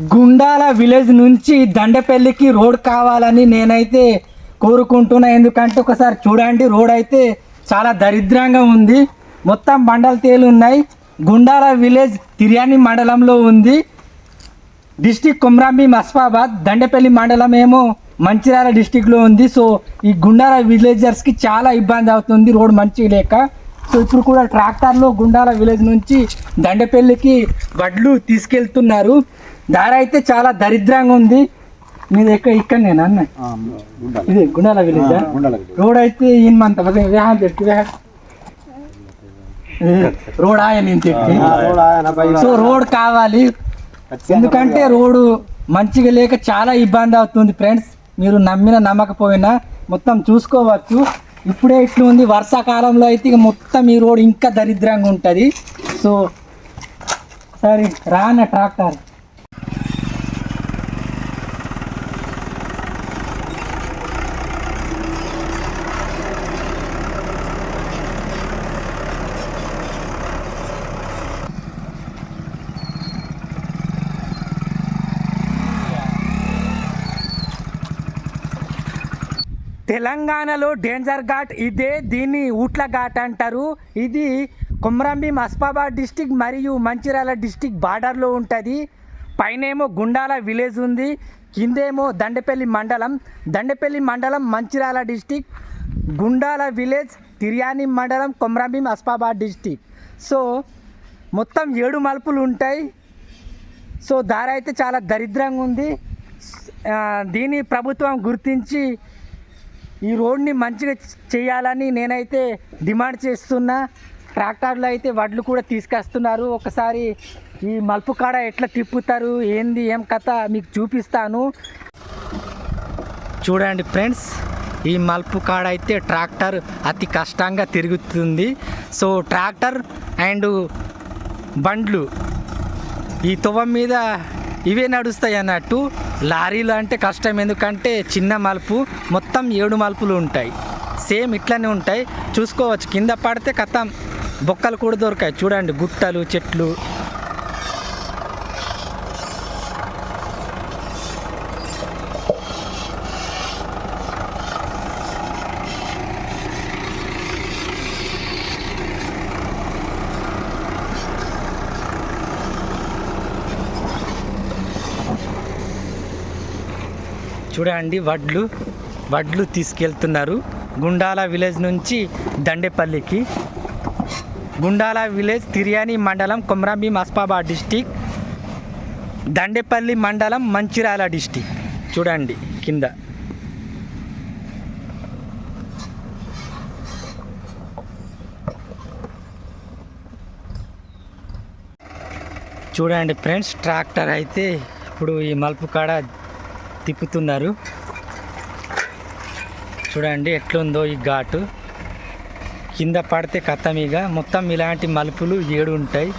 Gundala village నుంచి దండపల్లికి road కావాలని నేనైతే కోరుకుంటున్నా. ఎందుకంటే ఒకసారి చూడండి రోడ్ అయితే చాలా దరిద్రంగా ఉంది. మొత్తం బండల తేలు ఉన్నాయి. గుండాల విలేజ్ తిర్యాని మండలంలో ఉంది. డిస్టిక్ కొమ్రాంబి మస్ఫాబాద్ దండపల్లి మండలం ఏమో మంచిర్యాల డిస్టిక్లో ఉంది. సో ఈ గుండాల విలేజర్స్కి చాలా ఇబ్బంది అవుతుంది రోడ్ మంచిగా లేక. సో ఇప్పుడు కూడా ట్రాక్టర్లో గుండాల విలేజ్ నుంచి దండపల్లికి వడ్లు తీసుకెళ్తున్నారు. దారి అయితే చాలా దరిద్రంగా ఉంది. మీది ఎక్కడ ఇక్కడ నేను అన్న ఇది గుండాల విలేజ్? రోడ్ అయితే ఈయనమంత. తెట్టి రోడ్ ఆయన సో రోడ్ కావాలి. ఎందుకంటే రోడ్డు మంచిగా లేక చాలా ఇబ్బంది అవుతుంది ఫ్రెండ్స్. మీరు నమ్మిన నమ్మకపోయినా మొత్తం చూసుకోవచ్చు. ఇప్పుడే ఇట్లా ఉంది వర్షాకాలంలో అయితే ఇక మొత్తం ఈ రోడ్ ఇంకా దరిద్రంగా ఉంటుంది. సో సరే రాన ట్రాక్టర్. తెలంగాణలో డేంజర్ ఘాట్ ఇదే దీన్ని ఊట్ల ఘాట్ అంటారు. ఇది కుమ్రంభీం అస్ఫాబాద్ డిస్టిక్ మరియు మంచిర్యాల డిస్టిక్ బార్డర్లో ఉంటుంది. పైనేమో గుండాల విలేజ్ ఉంది. కిందేమో దండపల్లి మండలం. దండపల్లి మండలం మంచిర్యాల డిస్టిక్. గుండాల విలేజ్ తిర్యాని మండలం కొమ్రంభీం అస్ఫాబాద్ డిస్టిక్. సో మొత్తం ఏడు మలుపులు ఉంటాయి. సో దారి అయితే చాలా దరిద్రంగా ఉంది. దీని దీన్ని ప్రభుత్వం గుర్తించి ఈ రోడ్ని మంచిగా చేయాలని నేనైతే డిమాండ్ చేస్తున్నా. ట్రాక్టర్లు అయితే వడ్లు కూడా తీసుకొస్తున్నారు. ఒకసారి ఈ మలుపు కాడ ఎట్లా తిప్పుతారు? ఏంది? ఏం కథ? మీకు చూపిస్తాను. చూడండి ఫ్రెండ్స్ ఈ మలుపు కాడ అయితే ట్రాక్టర్ అతి కష్టంగా తిరుగుతుంది. సో ట్రాక్టర్ అండ్ బండ్లు ఈ తువ్వ మీద ఇవే నడుస్తాయి అన్నట్టు. లారీలు అంటే కష్టం. ఎందుకంటే చిన్న మలుపు మొత్తం ఏడు మలుపులు ఉంటాయి. సేమ్ ఇట్లనే ఉంటాయి. చూసుకోవచ్చు. కింద పడితే కథం. బొక్కలు కూడా దొరకాయి చూడండి. గుట్టలు చెట్లు. చూడండి వడ్లు వడ్లు తీసుకెళ్తున్నారు. గుండాల విలేజ్ నుంచి దండేపల్లికి. గుండాల విలేజ్ తిర్యాని మండలం కొమరాంభీం మస్పాబాద్ డిస్టిక్. దండేపల్లి మండలం మంచిర్యాల డిస్టిక్. చూడండి కింద. చూడండి ఫ్రెండ్స్ ట్రాక్టర్ అయితే ఇప్పుడు ఈ మలుపు కాడ తిప్పుతున్నారు. చూడండి ఎట్లుందో ఈ ఘాటు. కింద పడితే కథమిగా మొత్తం ఇలాంటి మలుపులు ఏడు ఉంటాయి